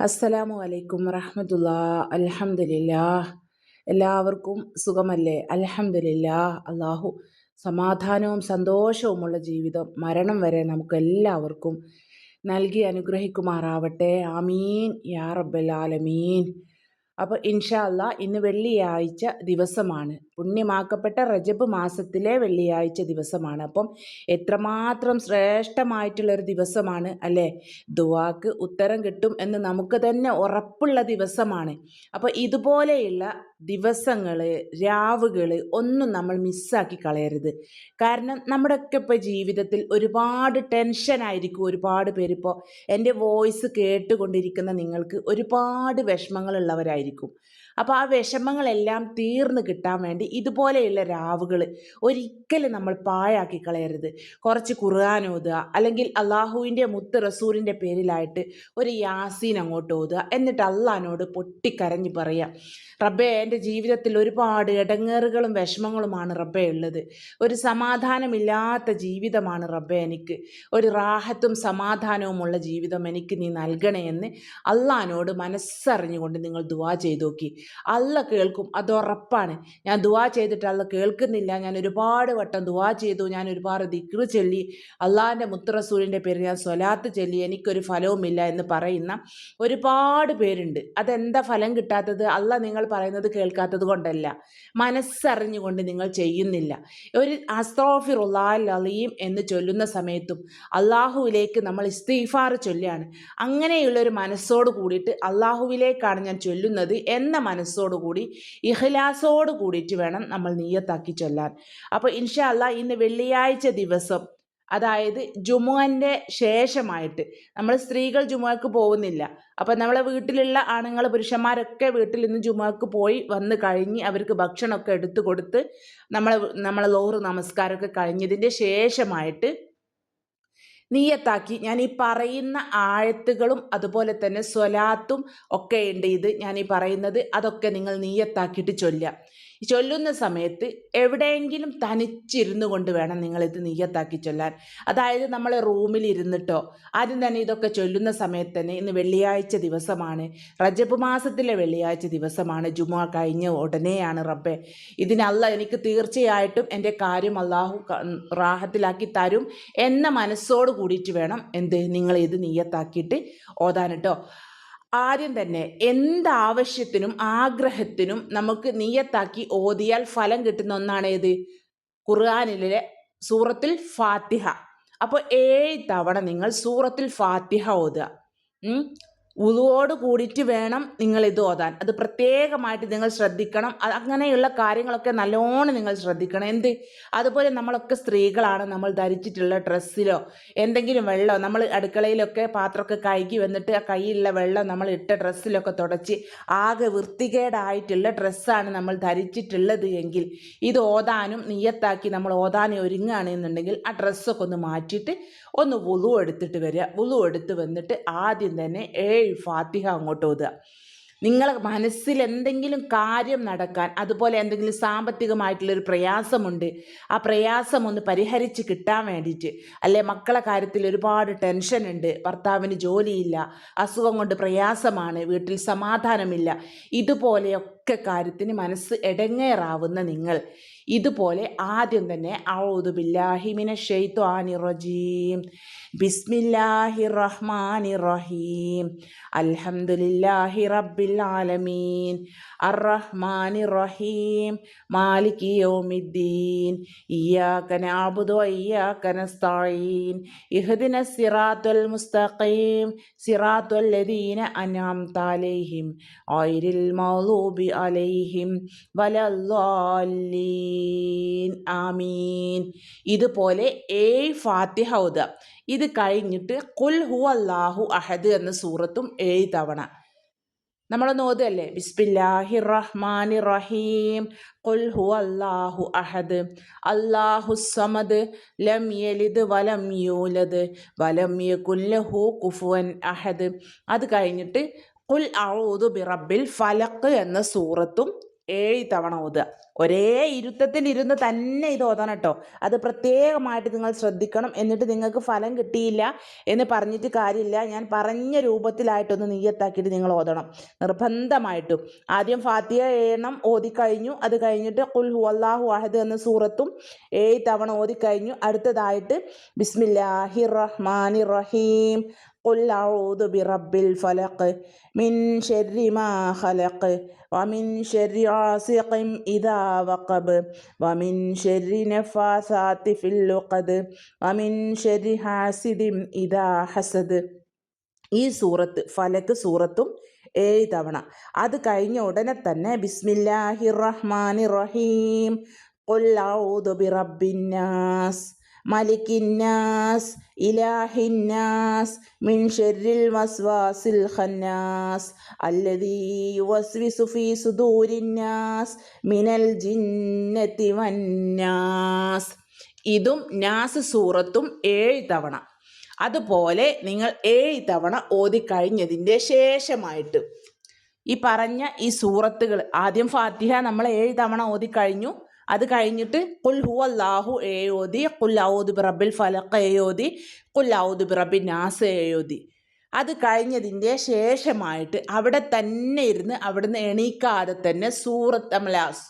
അസ്സലാമു അലൈക്കും വറഹമത്തുള്ള. അലഹമില്ല എല്ലാവർക്കും സുഖമല്ലേ? അലഹമില്ല അള്ളാഹു സമാധാനവും സന്തോഷവുമുള്ള ജീവിതം മരണം വരെ നമുക്ക് എല്ലാവർക്കും നൽകി അനുഗ്രഹിക്കുമാറാവട്ടെ. ആമീൻ. യാ റബ്ബൽ ആലമീൻ. അപ്പോൾ ഇൻഷാ അല്ലാ ഇന്ന് വെള്ളിയാഴ്ച ദിവസമാണ്. പുണ്യമാക്കപ്പെട്ട റജബ് മാസത്തിലെ വെള്ളിയാഴ്ച ദിവസമാണ്. അപ്പം എത്രമാത്രം ശ്രേഷ്ഠമായിട്ടുള്ളൊരു ദിവസമാണ് അല്ലേ? ദുവാക്ക് ഉത്തരം കിട്ടും എന്ന് നമുക്ക് തന്നെ ഉറപ്പുള്ള ദിവസമാണ്. അപ്പോൾ ഇതുപോലെയുള്ള ദിവസങ്ങൾ രാവുകൾ ഒന്നും നമ്മൾ മിസ്സാക്കി കളയരുത്. കാരണം നമ്മുടെയൊക്കെ ഇപ്പോൾ ജീവിതത്തിൽ ഒരുപാട് ടെൻഷനായിരിക്കും ഒരുപാട് പേരിപ്പോൾ എന്റെ വോയിസ് കേട്ടുകൊണ്ടിരിക്കുന്ന നിങ്ങൾക്ക് ഒരുപാട് വിഷമങ്ങളുള്ളവരായിരിക്കും. അപ്പോൾ ആ വിഷമങ്ങളെല്ലാം തീർന്നു കിട്ടാൻ വേണ്ടി ഇതുപോലെയുള്ള രാവുകൾ ഒരിക്കലും നമ്മൾ പാഴാക്കി കളയരുത്. കുറച്ച് ഖുർആൻ ഓതുക അല്ലെങ്കിൽ അള്ളാഹുവിന്റെ മുത്ത് റസൂലിന്റെ പേരിലായിട്ട് ഒരു യാസീൻ അങ്ങോട്ട് ഓതുക എന്നിട്ട് അള്ളഹാനോട് പൊട്ടിക്കരഞ്ഞ് പറയുക. റബ്ബേ എന്റെ ജീവിതത്തിൽ ഒരുപാട് ഇടങ്ങേറുകളും വിഷമങ്ങളുമാണ് റബ്ബേ ഉള്ളത്. ഒരു സമാധാനമില്ലാത്ത ജീവിതമാണ് റബ്ബേ എനിക്ക്. ഒരു റാഹത്തും സമാധാനവുമുള്ള ജീവിതം എനിക്ക് നീ നൽകണേ എന്ന് അള്ളഹാനോട് മനസ്സറിഞ്ഞുകൊണ്ട് നിങ്ങൾ ദുവാ ചെയ്തു നോക്കി. അല്ല കേൾക്കും അത് ഉറപ്പാണ്. ഞാൻ ദുവാ ചെയ്തിട്ട് അല്ല കേൾക്കുന്നില്ല. ഞാൻ ഒരുപാട് വട്ടം ദുവാ ചെയ്തു. ഞാൻ ഒരുപാട് ദിക്റ് ചൊല്ലി. അള്ളാഹിന്റെ മുത്തറസൂലിന്റെ പേര് ഞാൻ സ്വലാത്ത് ചൊല്ലി. എനിക്കൊരു ഫലവുമില്ല എന്ന് പറയുന്ന ഒരുപാട് പേരുണ്ട്. അതെന്താ ഫലം കിട്ടാത്തത്? അല്ല നിങ്ങൾ പറയുന്നത് കേൾക്കാത്തത് കൊണ്ടല്ല. മനസ്സറിഞ്ഞുകൊണ്ട് നിങ്ങൾ ചെയ്യുന്നില്ല. ഒരു അസ്തോഫിറുല്ലാലീം എന്ന് ചൊല്ലുന്ന സമയത്തും അള്ളാഹുവിലേക്ക് നമ്മൾ ഇസ്തീഫാർ ചൊല്ലുകയാണ് അങ്ങനെയുള്ള ഒരു മനസ്സോട് കൂടിയിട്ട് അള്ളാഹുവിലേക്കാണ് ഞാൻ ചൊല്ലുന്നത് എന്ന മനസ്സോടുകൂടി ഇഹ്ലാസോട് കൂടിയിട്ട് വേണം നമ്മൾ നീയത്താക്കി ചൊല്ലാൻ. അപ്പോൾ ഇൻഷാ അല്ലാ ഇന്ന് വെള്ളിയാഴ്ച ദിവസം അതായത് ജുമുഅന്റെ ശേഷമായിട്ട്. നമ്മൾ സ്ത്രീകൾ ജുമുഅക്ക് പോകുന്നില്ല. അപ്പം നമ്മളെ വീട്ടിലുള്ള ആണുങ്ങൾ പുരുഷന്മാരൊക്കെ വീട്ടിൽ നിന്ന് ജുമുഅക്ക് പോയി വന്ന് കഴിഞ്ഞ് അവർക്ക് ഭക്ഷണമൊക്കെ എടുത്തു കൊടുത്ത് നമ്മളെ നമ്മളെ ലോറ് നമസ്കാരമൊക്കെ കഴിഞ്ഞതിന്റെ ശേഷമായിട്ട് നീയത്താക്കി ഞാൻ ഈ പറയുന്ന ആഴത്തുകളും അതുപോലെ തന്നെ സ്വലാത്തും ഒക്കെ ഉണ്ട് ഇത് ഞാൻ ഈ പറയുന്നത്. അതൊക്കെ നിങ്ങൾ നീയത്താക്കിയിട്ട് ചൊല്ലുക. ചൊല്ലുന്ന സമയത്ത് എവിടെയെങ്കിലും തനിച്ചിരുന്നു കൊണ്ട് വേണം നിങ്ങളിത് നീയത്താക്കി ചൊല്ലാൻ. അതായത് നമ്മൾ റൂമിൽ ഇരുന്നിട്ടോ ആദ്യം തന്നെ ഇതൊക്കെ ചൊല്ലുന്ന സമയത്ത് തന്നെ ഇന്ന് വെള്ളിയാഴ്ച ദിവസമാണ്. റജബ് മാസത്തിലെ വെള്ളിയാഴ്ച ദിവസമാണ്. ജുമ കഴിഞ്ഞ ഉടനെയാണ് റബ്ബെ. ഇതിനല്ല എനിക്ക് തീർച്ചയായിട്ടും എന്റെ കാര്യം അള്ളാഹു റാഹത്തിലാക്കി തരും എന്ന മനസ്സോട് കൂടിയിട്ട് വേണം എന്ത് നിങ്ങൾ ഇത് നീയത്താക്കിയിട്ട് ഓതാൻ കേട്ടോ ആദ്യം തന്നെ എന്താവശ്യത്തിനും ആഗ്രഹത്തിനും നമുക്ക് നീയത്താക്കി ഓതിയാൽ ഫലം കിട്ടുന്ന ഒന്നാണ് ഏത്? ഖുർആാനിലെ സൂറത്തിൽ ഫാത്തിഹ. അപ്പോൾ ഏഴ് തവണ നിങ്ങൾ സൂറത്തിൽ ഫാത്തിഹ ഓതുക. ഉളുവോട് കൂടിയിട്ട് വേണം നിങ്ങൾ ഇത് ഓതാൻ. അത് പ്രത്യേകമായിട്ട് നിങ്ങൾ ശ്രദ്ധിക്കണം. അങ്ങനെയുള്ള കാര്യങ്ങളൊക്കെ നല്ലോണം നിങ്ങൾ ശ്രദ്ധിക്കണം. എന്ത്? അതുപോലെ നമ്മളൊക്കെ സ്ത്രീകളാണ് നമ്മൾ ധരിച്ചിട്ടുള്ള ഡ്രസ്സിലോ എന്തെങ്കിലും വെള്ളമോ നമ്മൾ അടുക്കളയിലൊക്കെ പാത്രമൊക്കെ കഴുകി വന്നിട്ട് ആ കയ്യിലുള്ള വെള്ളം നമ്മൾ ഇട്ട ഡ്രസ്സിലൊക്കെ തുടച്ച് ആകെ വൃത്തികേടായിട്ടുള്ള ഡ്രസ്സാണ് നമ്മൾ ധരിച്ചിട്ടുള്ളത് എങ്കിൽ ഇത് ഓതാനും നീയത്താക്കി നമ്മൾ ഓതാനും ഒരുങ്ങുകയാണെന്നുണ്ടെങ്കിൽ ആ ഡ്രസ്സൊക്കെ ഒന്ന് മാറ്റിയിട്ട് ഒന്ന് വുളു എടുത്തിട്ട് വരിക. വുളു എടുത്ത് വന്നിട്ട് ആദ്യം തന്നെ ഏഴ് ഫാത്തിഹ അങ്ങോട്ട് ഓതുക. നിങ്ങളെ മനസ്സിൽ എന്തെങ്കിലും കാര്യം നടക്കാൻ അതുപോലെ എന്തെങ്കിലും സാമ്പത്തികമായിട്ടുള്ളൊരു പ്രയാസമുണ്ട് ആ പ്രയാസം ഒന്ന് പരിഹരിച്ച് കിട്ടാൻ വേണ്ടിയിട്ട് അല്ലെ മക്കളെ കാര്യത്തിൽ ഒരുപാട് ടെൻഷൻ ഉണ്ട് ഭർത്താവിന് ജോലിയില്ല അസുഖം കൊണ്ട് പ്രയാസമാണ് വീട്ടിൽ സമാധാനമില്ല ഇതുപോലെയൊക്കെ കാര്യത്തിന് മനസ്സ് എടങ്ങേറാവുന്ന നിങ്ങൾ. ഇതുപോലെ ആദ്യം തന്നെ ഔദു ബില്ലാഹിമിന ഷെയ്ത്വാനി റജീം ബിസ്മില്ലാഹി റഹ്മാനി റഹീം അൽഹംദുലില്ലാഹി റബ്ബിൽ ആലമീൻ അർ അർറഹ്മാനി റഹീം മാലികി യൗമിദ്ദീൻ ഇയ്യാക നഅബുദു വഇയ്യാക നസ്തഈൻ ഇഹ്ദിന സിറാത്തുൽ മുസ്തഖീം സിറാത്തുൽ ലദീന അൻഅംത അലൈഹിം ഗൈറിൽ മഗ്ദൂബി അലൈഹിം വലദ്ദാല്ലീൻ ആമീൻ. ഇതുപോലെ ഏ ഫാത്തിഹ ഉദ ഇത് കഴിഞ്ഞിട്ട് കുൽ ഹു അല്ലാഹു അഹദ് എന്ന സൂറത്തും ഏഴ് തവണ നമ്മളൊന്ന് ഓതല്ലേ ബിസ്മില്ലാഹി റഹ്മാൻ റഹീം കുൽ ഹു അല്ലാഹു അഹദ്. അല്ലാഹു സമദ് ലം യലിദ് വലം യൂലദ് വലം യകുല്ലഹു കുഫുവൻ അഹദ്. അത് കഴിഞ്ഞിട്ട് കുൽ ഔദു ബിറബിൽ ഫലക്ക് എന്ന സൂറത്തും ഏഴ് തവണ ഓതുക. ഒരേ ഇരുത്തത്തിലിരുന്ന് തന്നെ ഇത് ഓതണം കേട്ടോ. അത് പ്രത്യേകമായിട്ട് നിങ്ങൾ ശ്രദ്ധിക്കണം. എന്നിട്ട് നിങ്ങൾക്ക് ഫലം കിട്ടിയില്ല എന്ന് പറഞ്ഞിട്ട് കാര്യമില്ല. ഞാൻ പറഞ്ഞ രൂപത്തിലായിട്ടൊന്ന് നീയത്താക്കിയിട്ട് നിങ്ങൾ ഓതണം. നിർബന്ധമായിട്ടും. ആദ്യം ഫാത്തിയ എണ്ണം ഓതിക്കഴിഞ്ഞു. അത് കഴിഞ്ഞിട്ട് കുൽ ഹുവല്ലാഹു അഹദ് എന്ന സൂറത്തും ഏഴ് തവണ ഓതിക്കഴിഞ്ഞു. അടുത്തതായിട്ട് ബിസ്മില്ലാഹി റഹ്മാനി റഹീം. قل أعوذ برب الفلق من شر ما خلق ومن شر عاصق إذا وقب ومن شر نفاثات في اللقد ومن شر حاسد إذا حسد ഈ സൂറത്ത് ഫലക്ക് സൂറത്തും ഏഴ് തവണ അത് കഴിഞ്ഞ ഉടനെ തന്നെ ബിസ്മില്ലാഹി റഹ്മാനി റഹീം قل أعوذ മലിക്കിന്നാസ് ഇലാഹിന്നാസ് മിൻ ഷെറിൽ വസ്വാസിൽ ഖന്നാസ്. അല്ലദീ യുവസ്വിസു ഫീ സുദൂരിന്നാസ് മിനൽ ജിന്നത്തി വന്നാസ്. ഇതും നാസ് സൂറത്തും ഏഴ് തവണ. അതുപോലെ നിങ്ങൾ ഏഴ് തവണ ഓതിക്കഴിഞ്ഞതിന്റെ ശേഷമായിട്ട്. ഈ പറഞ്ഞ ഈ സൂറത്തുകൾ ആദ്യം ഫാത്തിഹ നമ്മൾ ഏഴ് തവണ ഓതിക്കഴിഞ്ഞു. അത് കഴിഞ്ഞിട്ട് കുൽ ഹു അല്ലാഹു എഴുതി കുൽ ഔദ് ബിറബിൽ ഫലക്ക് എഴുതി കുൽ ഔദ് ബിറബിൻ നാസ് എഴുതി. അത് കഴിഞ്ഞതിന്റെ ശേഷമായിട്ട് അവിടെ തന്നെ ഇരുന്ന് അവിടുന്ന് എണീക്കാതെ തന്നെ സൂറത്ത് അമലാസ്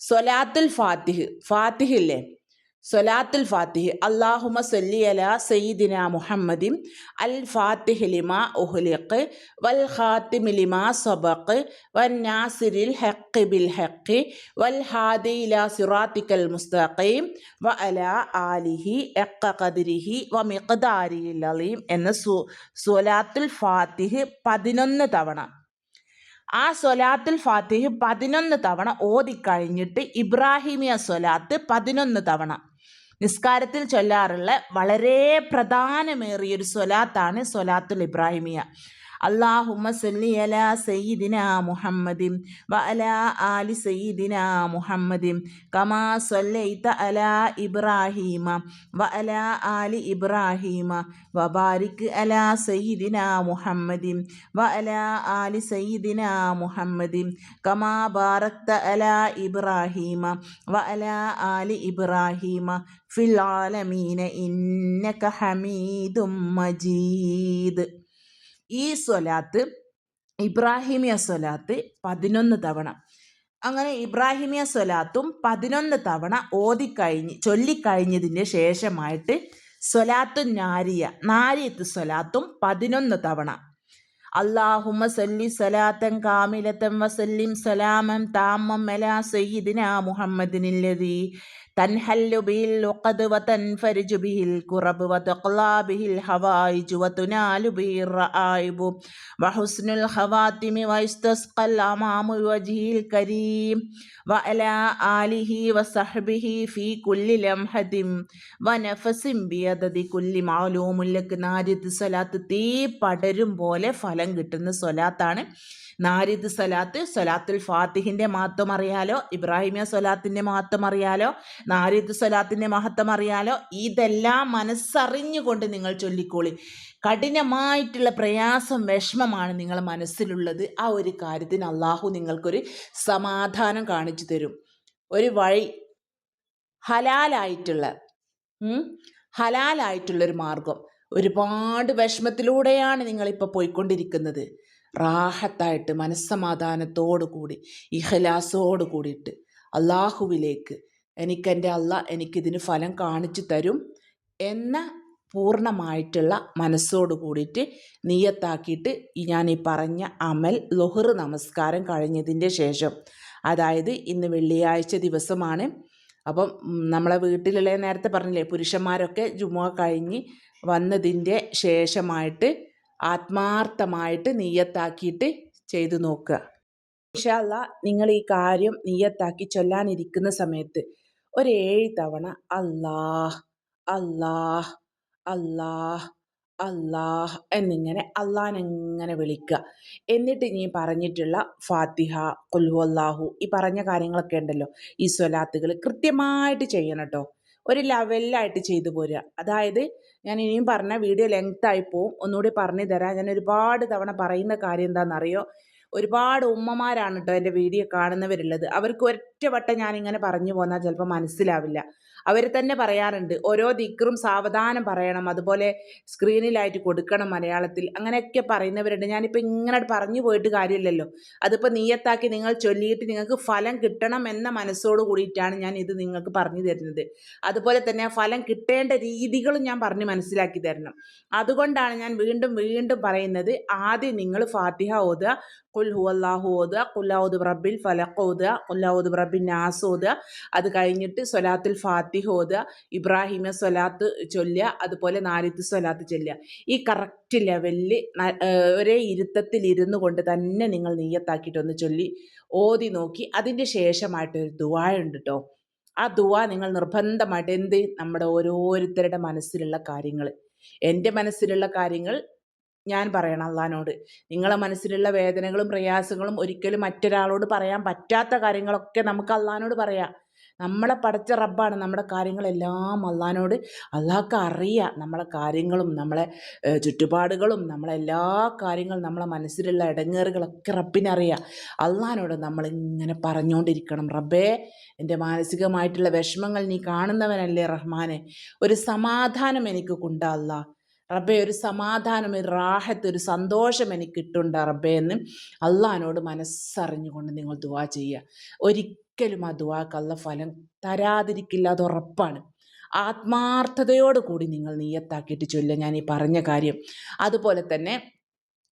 സൊലാത്തുൽ ഫാത്തിഹ് ഫാത്തിഹില്ലേ സ്വലാത്തുൽ ഫാത്തിഹ് അള്ളാഹുമ സൊല്ലി അല സയ്യിദിന മുഹമ്മദിൻ അൽ ഫാത്തിഹ് ലിമ ഉഹ്ലിഖ് വൽ ഖാത്തിമി ലിമ സബഖ് വൻ നാസിരിൽ ഹഖ് ബിൽ ഹഖ് വൽ ഹാദി ഇല സിറാത്തിക്കൽ മുസ്തഖീം വ അല ആലിഹി എക്ക ഖദ്രിഹി വ മിഖ്ദാരിയിൽ അലീം എന്ന സു സൊലാത്തുൽ ഫാത്തിഹ് പതിനൊന്ന് തവണ. ആ സൊലാത്തുൽ ഫാത്തിഹ് പതിനൊന്ന് തവണ ഓതിക്കഴിഞ്ഞിട്ട് ഇബ്രാഹിമിയ സൊലാത്ത് പതിനൊന്ന് തവണ. നിസ്കാരത്തിൽ ചൊല്ലാറുള്ള വളരെ പ്രധാനമേറിയൊരു സ്വലാത്താണ് സ്വലാത്തുൽ ഇബ്രാഹിമിയ. അള്ളാഹുമ്മ സല്ലി അല സയ്യിദിന മുഹമ്മദിൻ വ അല ആലി സയ്യിദിന മുഹമ്മദിൻ കമാ സല്ലൈത അല ഇബ്രാഹീമ വ അല ആലി ഇബ്രാഹീമ വ ബാരിക് അല സയ്യിദിന മുഹമ്മദിൻ വ അല ആലി സയ്യിദിന മുഹമ്മദിൻ കമാ ബാറക്ത അല ഇബ്രാഹീമ വ അല ആലി ഇബ്രാഹീമ ഫിൽ ആലമീന ഇന്നക ഹമീദും മജീദ് ഈ സ്വലാത്ത് ഇബ്രാഹിമിയ സ്വലാത്ത് പതിനൊന്ന് തവണ. അങ്ങനെ ഇബ്രാഹിമിയ സ്വലാത്തും പതിനൊന്ന് തവണ ഓതിക്കഴിഞ്ഞ് ചൊല്ലിക്കഴിഞ്ഞതിന് ശേഷമായിട്ട് സ്വലാത്തു നാരിയ നാരിയത്ത് സ്വലാത്തും പതിനൊന്ന് തവണ. അള്ളാഹുമ സല്ലി സലാത്തൻ കാമിലത്തൻ വസല്ലിം സലാമം താമം മെലാ സയ്യിദിന മുഹമ്മദിനില്ലതി تنحل به العقد وتنفرج به الكرب وتقلى به الحوائج وتنال به الرائب وحسن الخواتم ويستسقى الأمام بوجهه الكريم وعلى آله وصحبه في كل لمحة ونفس بيدد كل معلوم لك നാരിത്ത് സ്വലാത്ത് തീ പടരും പോലെ ഫലം കിട്ടുന്ന സ്വലാത്താണ് നാരിദ് സലാത്ത് സലാത്തുൽ ഫാത്തിഹിൻ്റെ മഹത്വം അറിയാലോ ഇബ്രാഹിമിയ സ്വലാത്തിൻ്റെ മഹത്വം അറിയാലോ നാരിദ് സ്വലാത്തിന്റെ മഹത്വം അറിയാലോ? ഇതെല്ലാം മനസ്സറിഞ്ഞുകൊണ്ട് നിങ്ങൾ ചൊല്ലിക്കോളി. കഠിനമായിട്ടുള്ള പ്രയാസം വിഷമമാണ് നിങ്ങളെ മനസ്സിലുള്ളത്. ആ ഒരു കാര്യത്തിന് അള്ളാഹു നിങ്ങൾക്കൊരു സമാധാനം കാണിച്ചു തരും. ഒരു വഴി ഹലാലായിട്ടുള്ള ഹലാലായിട്ടുള്ളൊരു മാർഗം ഒരുപാട് വിഷമത്തിലൂടെയാണ് നിങ്ങളിപ്പോൾ പോയിക്കൊണ്ടിരിക്കുന്നത്. റാഹത്തായിട്ട് മനസ്സമാധാനത്തോടു കൂടി ഇഹലാസോടു കൂടിയിട്ട് അള്ളാഹുവിലേക്ക് എനിക്കെന്റെ അല്ല എനിക്കിതിന് ഫലം കാണിച്ചു തരും എന്ന പൂർണമായിട്ടുള്ള മനസ്സോട് കൂടിയിട്ട് നീയത്താക്കിയിട്ട് ഞാൻ ഈ പറഞ്ഞ അമൽ ലൊഹർ നമസ്കാരം കഴിഞ്ഞതിന്റെ ശേഷം. അതായത് ഇന്ന് വെള്ളിയാഴ്ച ദിവസമാണ്. അപ്പം നമ്മളെ വീട്ടിലുള്ള നേരത്തെ പറഞ്ഞില്ലേ പുരുഷന്മാരൊക്കെ ജുമുഅ കഴിഞ്ഞ് വന്നതിന്റെ ശേഷമായിട്ട് ആത്മാർത്ഥമായിട്ട് നീയത്താക്കിയിട്ട് ചെയ്തു നോക്കുക. ഇൻഷാല്ല നിങ്ങൾ ഈ കാര്യം നീയത്താക്കി ചൊല്ലാനിരിക്കുന്ന സമയത്ത് ഒരു ഏഴ് തവണ അല്ലാഹ് അല്ലാഹ് അല്ലാഹ് അല്ലാഹ് എന്നിങ്ങനെ അള്ളാനെങ്ങനെ വിളിക്കുക എന്നിട്ട് നീ പറഞ്ഞിട്ടുള്ള ഫാത്തിഹ കൊല്ലു അല്ലാഹു ഈ പറഞ്ഞ കാര്യങ്ങളൊക്കെ ഉണ്ടല്ലോ. ഈ സ്വലാത്തുകൾ കൃത്യമായിട്ട് ചെയ്യണം കേട്ടോ ഒരു ലെവലിലായിട്ട് ചെയ്തു പോരുക. അതായത് ഞാൻ ഇനിയും പറഞ്ഞ വീഡിയോ ലെങ്ത് ആയി പോവും. ഒന്നുകൂടി പറഞ്ഞു തരാം. ഞാൻ ഒരുപാട് തവണ പറയുന്ന കാര്യം എന്താണെന്നറിയോ? ഒരുപാട് ഉമ്മമാരാണ് കേട്ടോ എന്റെ വീഡിയോ കാണുന്നവരുള്ളത്. അവർക്ക് ഒറ്റവട്ടം ഞാനിങ്ങനെ പറഞ്ഞു പോന്നാൽ ചിലപ്പോൾ മനസ്സിലാവില്ല. അവർ തന്നെ പറയാറുണ്ട് ഓരോ ദിക്കറും സാവധാനം പറയണം അതുപോലെ സ്ക്രീനിലായിട്ട് കൊടുക്കണം മലയാളത്തിൽ അങ്ങനെയൊക്കെ പറയുന്നവരുണ്ട്. ഞാനിപ്പോൾ ഇങ്ങനെ പറഞ്ഞു പോയിട്ട് കാര്യമില്ലല്ലോ. അതിപ്പോൾ നീയത്താക്കി നിങ്ങൾ ചൊല്ലിയിട്ട് നിങ്ങൾക്ക് ഫലം കിട്ടണം എന്ന മനസ്സോട് കൂടിയിട്ടാണ് ഞാൻ ഇത് നിങ്ങൾക്ക് പറഞ്ഞു തരുന്നത്. അതുപോലെ തന്നെ ഫലം കിട്ടേണ്ട രീതികളും ഞാൻ പറഞ്ഞ് മനസ്സിലാക്കി തരണം. അതുകൊണ്ടാണ് ഞാൻ വീണ്ടും വീണ്ടും പറയുന്നത് ആദ്യം നിങ്ങൾ ഫാത്തിഹ ഓതുക കുൽ ഹുവല്ലാഹു ഓതുക കുല്ലാവുദ് റബ്ബിൽ ഫലഖ് ഓതുക കുല്ലാവുദ് റബ്ബിൻ നാസ് ഓതുക. അത് കഴിഞ്ഞിട്ട് സ്വലാത്തുൽ ഫാത്തിഹ ഇബ്രാഹിമ സ്വലാത്ത് ചൊല്ലുക അതുപോലെ നാലിത്ത് സ്വലാത്ത് ചൊല്ലുക. ഈ കറക്റ്റ് ലെവലിൽ ഒരേ ഇരുത്തത്തിൽ ഇരുന്നു കൊണ്ട് തന്നെ നിങ്ങൾ നെയ്യത്താക്കിയിട്ടൊന്ന് ചൊല്ലി ഓതി നോക്കി. അതിന്റെ ശേഷമായിട്ടൊരു ദുവായുണ്ട് കേട്ടോ ആ ദുവ നിങ്ങൾ നിർബന്ധമായിട്ട് എന്ത്? നമ്മുടെ ഓരോരുത്തരുടെ മനസ്സിലുള്ള കാര്യങ്ങൾ. എന്റെ മനസ്സിലുള്ള കാര്യങ്ങൾ ഞാൻ പറയണം അള്ളഹാനോട്. നിങ്ങളെ മനസ്സിലുള്ള വേദനകളും പ്രയാസങ്ങളും ഒരിക്കലും മറ്റൊരാളോട് പറയാൻ പറ്റാത്ത കാര്യങ്ങളൊക്കെ നമുക്ക് അള്ളഹാനോട് പറയാം. നമ്മളെ പടച്ച റബ്ബാണ് നമ്മുടെ കാര്യങ്ങളെല്ലാം അള്ളഹാനോട് അള്ളാഹ്ക്ക് അറിയാം നമ്മളെ കാര്യങ്ങളും നമ്മളെ ചുറ്റുപാടുകളും നമ്മളെ എല്ലാ കാര്യങ്ങളും നമ്മളെ മനസ്സിലുള്ള ഇടങ്ങേറുകളൊക്കെ റബ്ബിനറിയാം. അള്ളഹാനോട് നമ്മളിങ്ങനെ പറഞ്ഞുകൊണ്ടിരിക്കണം റബ്ബേ എന്റെ മാനസികമായിട്ടുള്ള വിഷമങ്ങൾ നീ കാണുന്നവനല്ലേ റഹ്മാനെ. ഒരു സമാധാനം എനിക്ക് കൊണ്ടാ അല്ലാ റബ്ബെ ഒരു സമാധാനം ഒരു റാഹത്ത് ഒരു സന്തോഷം എനിക്ക് കിട്ടുന്നുണ്ട് റബ്ബെ എന്ന് അള്ളഹാനോട് മനസ്സറിഞ്ഞുകൊണ്ട് നിങ്ങൾ ദുവാ ചെയ്യുക. ഒരിക്കലും ആ ദുവാക്ക് അല്ല ഫലം തരാതിരിക്കില്ല അത് ഉറപ്പാണ്. ആത്മാർത്ഥതയോടുകൂടി നിങ്ങൾ നീയത്താക്കിയിട്ട് ചൊല്ലുക. ഞാൻ ഈ പറഞ്ഞ കാര്യം. അതുപോലെ തന്നെ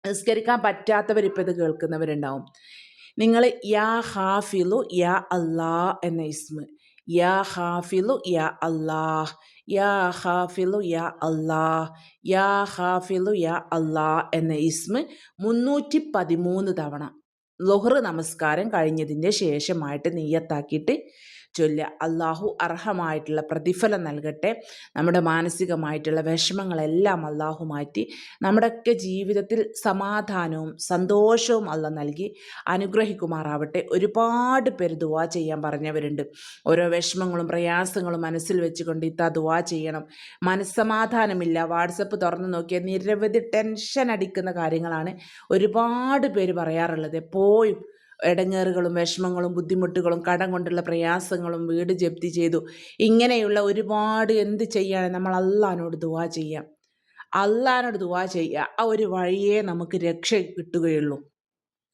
നിസ്കരിക്കാൻ പറ്റാത്തവർ ഇപ്പം ഇത് കേൾക്കുന്നവരുണ്ടാവും. നിങ്ങൾ യാ ഹാഫിലു യാ അല്ലാ എന്ന ഇസ്മ. യാ ഹാഫിലു യാ അല്ലാഹ് യാ ഹാഫിലു യാ അല്ലാ യാ ഹാഫിലു യാ അല്ലാ എന്ന ഇസ്മ മുന്നൂറ്റി പതിമൂന്ന് തവണ. ലൊഹർ നമസ്കാരം കഴിഞ്ഞതിന്റെ ശേഷമായിട്ട് നെയ്യത്താക്കിയിട്ട് ചൊല്ലുക അള്ളാഹു അർഹമായിട്ടുള്ള പ്രതിഫലം നൽകട്ടെ. നമ്മുടെ മാനസികമായിട്ടുള്ള വിഷമങ്ങളെല്ലാം അള്ളാഹു മാറ്റി നമ്മുടെയൊക്കെ ജീവിതത്തിൽ സമാധാനവും സന്തോഷവും അല്ല നൽകി അനുഗ്രഹിക്കുമാറാവട്ടെ. ഒരുപാട് പേര് ദുവാ ചെയ്യാൻ പറഞ്ഞവരുണ്ട്. ഓരോ വിഷമങ്ങളും പ്രയാസങ്ങളും മനസ്സിൽ വെച്ചുകൊണ്ട് ഇത്ത ദുവാ ചെയ്യണം. മനസ്സമാധാനമില്ല. വാട്സപ്പ് തുറന്നു നോക്കിയാൽ നിരവധി ടെൻഷൻ അടിക്കുന്ന കാര്യങ്ങളാണ് ഒരുപാട് പേര് പറയാറുള്ളത്. എപ്പോഴും ഇടങ്ങേറുകളും വിഷമങ്ങളും ബുദ്ധിമുട്ടുകളും കടം കൊണ്ടുള്ള പ്രയാസങ്ങളും വീട് ജപ്തി ചെയ്തു. ഇങ്ങനെയുള്ള ഒരുപാട് എന്ത് ചെയ്യാനും? നമ്മൾ അള്ളഹാനോട് ദുവാ ചെയ്യാം. അള്ളഹാനോട് ദുവാ ചെയ്യുക ആ ഒരു വഴിയെ നമുക്ക് രക്ഷ കിട്ടുകയുള്ളൂ.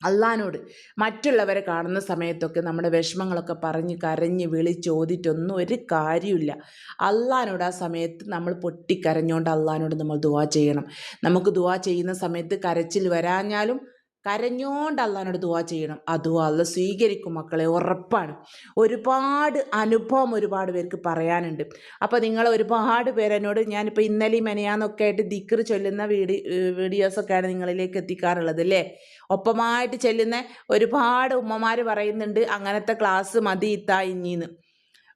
അള്ളഹാനോട് മറ്റുള്ളവരെ കാണുന്ന സമയത്തൊക്കെ നമ്മുടെ വിഷമങ്ങളൊക്കെ പറഞ്ഞ് കരഞ്ഞ് വിളിച്ചോദിറ്റൊന്നും ഒരു കാര്യമില്ല അള്ളഹാനോട് ആ സമയത്ത് നമ്മൾ പൊട്ടിക്കരഞ്ഞുകൊണ്ട് അള്ളഹാനോട് നമ്മൾ ദുവാ ചെയ്യണം. നമുക്ക് ദുവാ ചെയ്യുന്ന സമയത്ത് കരച്ചിൽ വരാഞ്ഞാലും കരഞ്ഞോണ്ട് അള്ളഹാനോട് ദുവാ ചെയ്യണം. ആ ദുവാ അള്ള സ്വീകരിക്കും മക്കളെ ഉറപ്പാണ്. ഒരുപാട് അനുഭവം ഒരുപാട് പേർക്ക് പറയാനുണ്ട്. അപ്പോൾ നിങ്ങൾ ഒരുപാട് പേരെന്നോട് ഞാനിപ്പോൾ ഇന്നലെയും മെനയാന്നൊക്കെ ആയിട്ട് ദിക്ർ ചൊല്ലുന്ന വീഡിയോ വീഡിയോസൊക്കെയാണ് നിങ്ങളിലേക്ക് എത്തിക്കാറുള്ളത് അല്ലേ? ഒപ്പമായിട്ട് ചെല്ലുന്ന ഒരുപാട് ഉമ്മമാർ പറയുന്നുണ്ട് അങ്ങനത്തെ ക്ലാസ് മതി ഇത്താ ഇനിന്ന്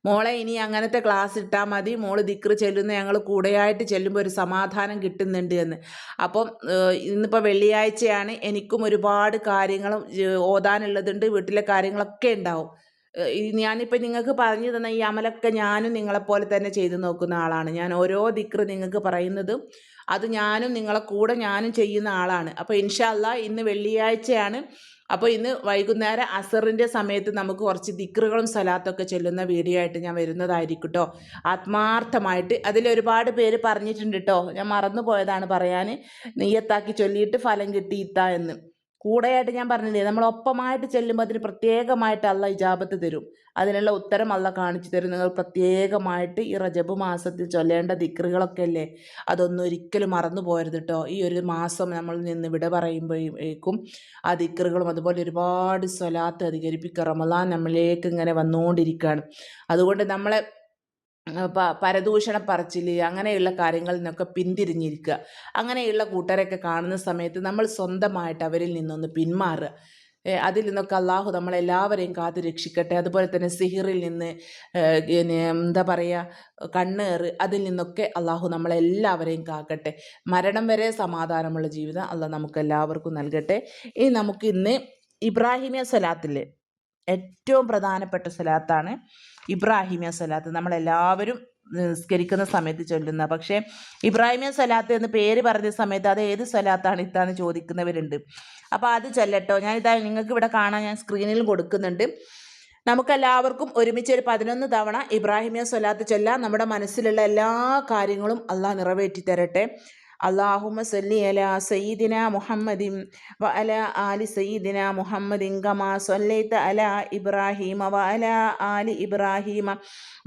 മോളെ ഇനി അങ്ങനത്തെ ക്ലാസ് ഇട്ടാൽ മതി. മോൾ ദിക്റ് ചെല്ലുന്ന ഞങ്ങൾ കൂടെയായിട്ട് ചെല്ലുമ്പോൾ ഒരു സമാധാനം കിട്ടുന്നുണ്ട് എന്ന്. അപ്പം ഇന്നിപ്പോൾ വെള്ളിയാഴ്ചയാണ്. എനിക്കും ഒരുപാട് കാര്യങ്ങളും ഓതാനുള്ളതുണ്ട്. വീട്ടിലെ കാര്യങ്ങളൊക്കെ ഉണ്ടാവും. ഞാനിപ്പോൾ നിങ്ങൾക്ക് പറഞ്ഞു തന്ന ഈ അമലൊക്കെ ഞാനും നിങ്ങളെപ്പോലെ തന്നെ ചെയ്തു നോക്കുന്ന ആളാണ്. ഞാൻ ഓരോ ദിക്റ് നിങ്ങൾക്ക് പറയുന്നതും അത് ഞാനും നിങ്ങളെ കൂടെ ഞാനും ചെയ്യുന്ന ആളാണ്. അപ്പോൾ ഇൻഷാല്ല ഇന്ന് വെള്ളിയാഴ്ചയാണ്. അപ്പോൾ ഇന്ന് വൈകുന്നേരം അസറിന്റെ സമയത്ത് നമുക്ക് കുറച്ച് ദിക്റുകളും സലാത്തൊക്കെ ചെല്ലുന്ന വീഡിയോ ആയിട്ട് ഞാൻ വരുന്നതായിരിക്കും കേട്ടോ ആത്മാർത്ഥമായിട്ട് അതിലൊരുപാട് പേര് പറഞ്ഞിട്ടുണ്ട് കേട്ടോ ഞാൻ മറന്നു പോയതാണ് പറയാൻ നെയ്യത്താക്കി ചൊല്ലിയിട്ട് ഫലം കിട്ടിയിത്ത എന്ന്. കൂടെയായിട്ട് ഞാൻ പറഞ്ഞില്ലേ നമ്മൾ ഒപ്പമായിട്ട് ചെല്ലുമ്പോൾ അതിന് പ്രത്യേകമായിട്ട് അല്ല ഇജാബത്ത് തരും. അതിനുള്ള ഉത്തരം അല്ല കാണിച്ചു തരും. നിങ്ങൾ പ്രത്യേകമായിട്ട് ഈ റജബ് മാസത്തിൽ ചൊല്ലേണ്ട ദിക്റുകളൊക്കെ അല്ലേ അതൊന്നും ഒരിക്കലും മറന്നു പോരുത് കേട്ടോ ഈ ഒരു മാസം നമ്മൾ നിന്ന് വിട പറയുമ്പോഴേക്കും ആ ദിക്റുകളും അതുപോലെ ഒരുപാട് സ്വലാത്ത് അധികരിപ്പിക്കുക റമദാൻ നമ്മളിലേക്ക് ഇങ്ങനെ വന്നുകൊണ്ടിരിക്കുകയാണ്. അതുകൊണ്ട് നമ്മളെ പ പരദൂഷണ പറച്ചിൽ അങ്ങനെയുള്ള കാര്യങ്ങളിൽ നിന്നൊക്കെ പിന്തിരിഞ്ഞിരിക്കുക. അങ്ങനെയുള്ള കൂട്ടരൊക്കെ കാണുന്ന സമയത്ത് നമ്മൾ സ്വന്തമായിട്ട് അവരിൽ നിന്നൊന്ന് പിന്മാറുക. അതിൽ നിന്നൊക്കെ അള്ളാഹു നമ്മളെല്ലാവരെയും കാത്തു രക്ഷിക്കട്ടെ. അതുപോലെ തന്നെ സിഹിറിൽ നിന്ന് എന്താ പറയുക കണ്ണേറ് അതിൽ നിന്നൊക്കെ അള്ളാഹു നമ്മളെല്ലാവരെയും കാക്കട്ടെ. മരണം വരെ സമാധാനമുള്ള ജീവിതം അള്ളാഹ് നമുക്ക് എല്ലാവർക്കും നൽകട്ടെ. ഇനി നമുക്ക് ഇന്ന് ഇബ്രാഹിമിയ സലാത്തില്ലേ ഏറ്റവും പ്രധാനപ്പെട്ട സ്വലാത്താണ് ഇബ്രാഹിമിയ സ്വലാത്ത് നമ്മളെല്ലാവരും നിസ്കരിക്കുന്ന സമയത്ത് ചൊല്ലുന്ന. പക്ഷേ ഇബ്രാഹിമിയ സ്വലാത്ത് എന്ന് പേര് പറഞ്ഞ സമയത്ത് അത് ഏത് സ്വലാത്താണ് ഇത്താന്ന് ചോദിക്കുന്നവരുണ്ട്. അപ്പോൾ അത് ചൊല്ലട്ടോ. ഞാൻ ഞാനിതാ നിങ്ങൾക്ക് ഇവിടെ കാണാൻ ഞാൻ സ്ക്രീനിൽ കൊടുക്കുന്നുണ്ട്. നമുക്കെല്ലാവർക്കും ഒരുമിച്ച് ഒരു പതിനൊന്ന് തവണ ഇബ്രാഹിമിയ സ്വലാത്ത് ചൊല്ലാം നമ്മുടെ മനസ്സിലുള്ള എല്ലാ കാര്യങ്ങളും അള്ളാഹ് നിറവേറ്റി തരട്ടെ അള്ളാഹുമ സല്ലി അല സയ്യിദിന മുഹമ്മദിൻ വ അല ആലി സയ്യിദിന മുഹമ്മദിൻ കമാ സല്ലൈത അല ഇബ്രാഹീമ വ അല ആലി ഇബ്രാഹിമ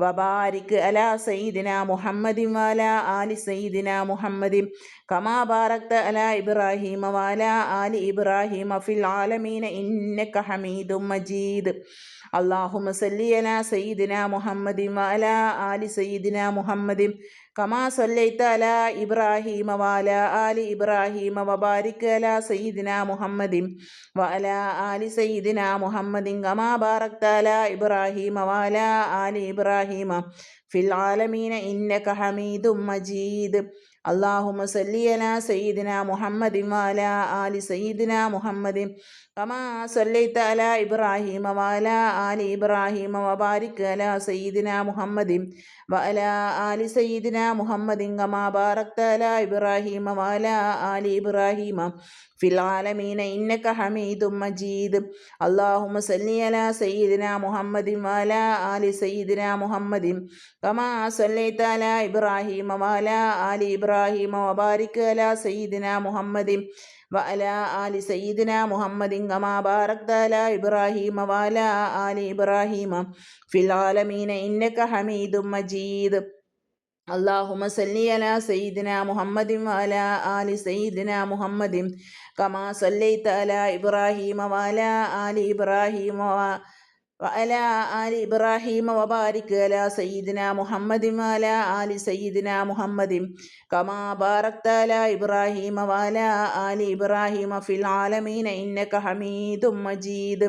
വബാരിക് അലാ സയ്യിദിന മുഹമ്മദി വാല ആലി സയ്യിദിന മുഹമ്മദി. കമാ ബാറക്ത അലാ ഇബ്രാഹിമ വാല ആലി ഇബ്രാഹിമ ഫിൽ ആലമീന ഇന്നക ഹമീദും മജീദ്. അള്ളാഹുമ സല്ലി അലാ സയ്യിദിന മുഹമ്മദി വാല ആലി സയ്യിദിന മുഹമ്മദി. കമാ സല്ലൈത്ത അല ഇബ്രാഹിമ വാല ആലി ഇബ്രാഹിമ വബാരിക് അല സയ്യിദിന മുഹമ്മദി. വഅല ആലി സയ്യിദിന മുഹമ്മദിൻ കമാ ബാറക്ത അല ഇബ്രാഹിമ വാല ആലി ഇബ്രാഹിം إبراهيم في العالمين إنك حميد مجيد اللهم صل على سيدنا محمد وعلى آل سيدنا محمد കമാ സൊല്ലൈത്ത അല ഇബ്രാഹിം വാല ആലി ഇബ്രാഹിമ വബാരിക് അല സയ്യിദിന മുഹമ്മദി വഅല ആലി സയ്യിദിന മുഹമ്മദി കമാ ബാറക്ത ഇബ്രാഹിമ ഇബ്രാഹിം വാല ആലി ഇബ്രാഹിമ ഫിൽ ആലമീന ഇന്നക ഹമീദും മജീദ്. അല്ലാഹുമ്മ സല്ലി അല സയ്യിദിന മുഹമ്മദി വാല ആലി സയ്യിദിന മുഹമ്മദി കമാ സൊല്ലൈത്ത അല ഇബ്രാഹിം വാല ആലി ഇബ്രാഹിമ വബാരിക് അല സയ്യിദിന മുഹമ്മദി وعلى آل سيدنا محمد كما باركت على إبراهيم وعلى آل إبراهيم في العالمين إنك حميد مجيد اللهم صل على سيدنا محمد وعلى آل سيدنا محمد كما صليت على إبراهيم وعلى آل إبراهيم وعلى വല ആലി ഇബ്രാഹീമ വബാരിക് അല സയ്യിദിന മുഹമ്മദിം വല ആലി സയ്യിദിന മുഹമ്മദിം. കമാ ബാറക്ത അല ഇബ്രാഹീമ വഅല ആലി ഇബ്രാഹീമ ഫിൽ ആലമീന ഇന്നക ഹമീദും മജീദ്.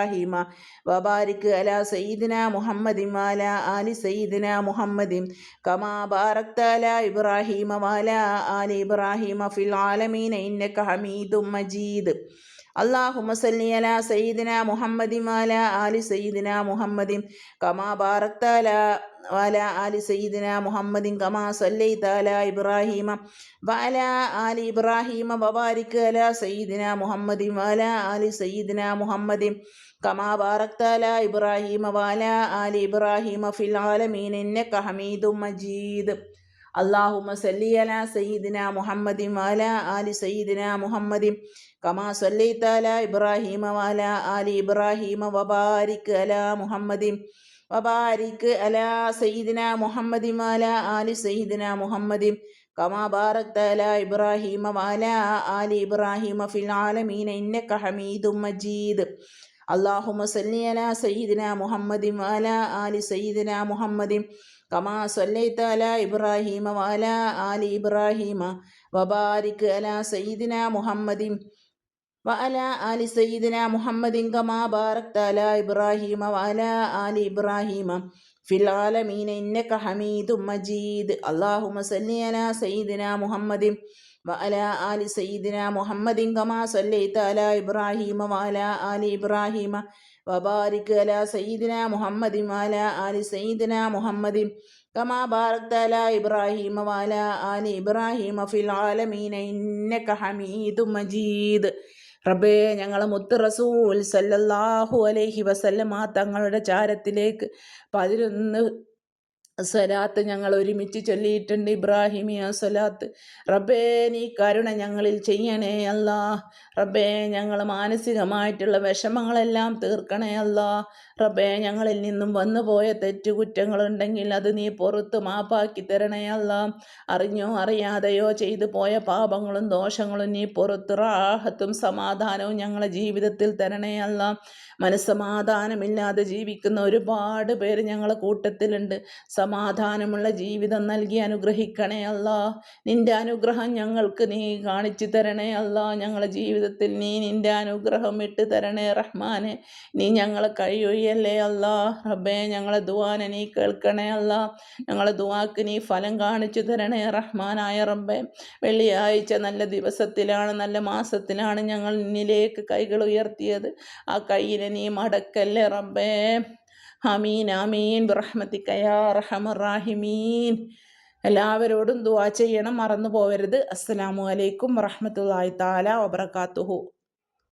ഇബ്രാഹിമ. വബാരിക്ക് അല സയ്യിദിന മുഹമ്മദി മാല ആലി സയ്യിദിന മുഹമ്മദി കമാ ബാറക്ത അല ഇബ്രാഹിമ മാല ആലി ഇബ്രാഹിമ ഫിൽ ആലമീന ഇന്നക്ക ഹമീദും മജീദ്. അള്ളാഹുമ സല്ലി അല സയ്യിദിന മുഹമ്മദി മാല ആലി സയ്യിദിന മുഹമ്മദി കമാ ബാറക്താല വാല ആലി സയ്യിദിന മുഹമ്മദിൻ കമാ സല്ലൈ താല ഇബ്രാഹീമ വാല ആലി ഇബ്രാഹീമ ബബാരിക് അല സയ്യിദിന മുഹമ്മദി വാല ആലി സയ്യിദിന മുഹമ്മദി കമാ ബാറക്താല ഇബ്രാഹീമ വാല ആലി ഇബ്രാഹീമ ഫിൽ ആലമീൻ ഇന്നക ഹമീദും മജീദ് അള്ളാഹുമ സല്ലി അല സയ്യിദിന മുഹമ്മദി വാല ആലി സയ്യിദിന മുഹമ്മദി കമാ സല്ലൈത്ത അല ഇബ്രാഹിമ വല ആലി ഇബ്രാഹിമ വബാരിക്ക് അല മുഹമ്മദി വബാരിക്ക് അല സയ്യിദിന മുഹമ്മദി അല ആലി സയ്യിദിന മുഹമ്മദി കമാ ബാറക്ത അല ഇബ്രാഹിമ വാല ആലി ഇബ്രാഹിമ ഫിൽ ആലമീന ഇന്നക ഹമീദും മജീദ്. അള്ളാഹു മസല്ലി അല സയ്യിദിന മുഹമ്മദി വല ആലി സയ്യിദിന മുഹമ്മദി കമാ സല്ലൈത്ത അല ഇബ്രാഹിമ വാല ആലി ഇബ്രാഹിമ വബാരിക്ക് അല സയ്യിദിന മുഹമ്മദി വഅല ആലി സയ്യിദിന മുഹമ്മദിൻ കമാ ബാറക്ത അല ഇബ്രാഹിമ വഅല ആലി ഇബ്രാഹിമ ഫിൽ ആലമീന ഇന്നക ഹമീദു മജീദ്. അല്ലാഹുമ്മ സല്ലി അലാ സയ്യിദിന മുഹമ്മദിൻ വഅല ആലി സയ്യിദിന മുഹമ്മദിൻ കമാ സല്ലൈത അല ഇബ്രാഹിമ വഅല ആലി ഇബ്രാഹിമ വബാരിക് അല സയ്യിദിന മുഹമ്മദിൻ വഅല ആലി സയ്യിദിന മുഹമ്മദിൻ കമാ ബാറക്ത അല ഇബ്രാഹിമ വഅല ആലി ഇബ്രാഹിമ ഫിൽ ആലമീന ഇന്നക ഹമീദു മജീദ്. റബ്ബേ ഞങ്ങളെ മുത്ത് റസൂൽ സല്ലല്ലാഹു അലൈഹി വസല്ലമ തങ്ങളുടെ ചാരത്തിലേക്ക് പതിനൊന്ന് സ്വലാത്ത് ഞങ്ങൾ ഒരുമിച്ച് ചൊല്ലിയിട്ടുണ്ട്. ഇബ്രാഹിമിയ സ്വലാത്ത്. റബ്ബേ നീ കരുണ ഞങ്ങളിൽ ചെയ്യണേ അല്ലാ റബ്ബേ ഞങ്ങൾ മാനസികമായിട്ടുള്ള വിഷമങ്ങളെല്ലാം തീർക്കണേ അല്ലാ റബ്ബേ ഞങ്ങളിൽ നിന്നും വന്നു പോയ തെറ്റുകുറ്റങ്ങളുണ്ടെങ്കിൽ അത് നീ പുറത്ത് മാപ്പാക്കി തരണേ അറിഞ്ഞോ അറിയാതെയോ ചെയ്തു പോയ പാപങ്ങളും ദോഷങ്ങളും നീ പുറത്ത് റാഹത്തും സമാധാനവും ഞങ്ങളെ ജീവിതത്തിൽ തരണേ മനസ്സമാധാനമില്ലാതെ ജീവിക്കുന്ന ഒരുപാട് പേര് ഞങ്ങളെ കൂട്ടത്തിലുണ്ട്. സമാധാനമുള്ള ജീവിതം നൽകി അനുഗ്രഹിക്കണേ അല്ല. നിന്റെ അനുഗ്രഹം ഞങ്ങൾക്ക് നീ കാണിച്ചു തരണേ അല്ല. ഞങ്ങളുടെ ജീവിതത്തിൽ നീ നിന്റെ അനുഗ്രഹം ഇട്ട് തരണേ റഹ്മാനെ. നീ ഞങ്ങളെ കഴിയുകയല്ലേ അല്ല? റബ്ബേ ഞങ്ങളെ ദുവാനെ നീ കേൾക്കണേ അല്ല. ഞങ്ങളെ ദുവാക്ക് നീ ഫലം കാണിച്ചു തരണേ റഹ്മാനായ റബ്ബേ. വെള്ളിയാഴ്ച നല്ല ദിവസത്തിലാണ് നല്ല മാസത്തിലാണ് ഞങ്ങൾ നിന്നിലേക്ക് കൈകൾ ഉയർത്തിയത്. ആ കയ്യിനെ നീ മടക്കല്ലേ റബ്ബേ. അമീൻ അമീൻ ബിറഹ്മത്തിക്കയാ റഹമറാഹിമീൻ എല്ലാവരോടും ദുവാ ചെയ്യണം മറന്നു പോവരുത് അസ്സലാമു അലൈക്കും വറഹമത്തല്ലാഹി താല വബറകാതുഹു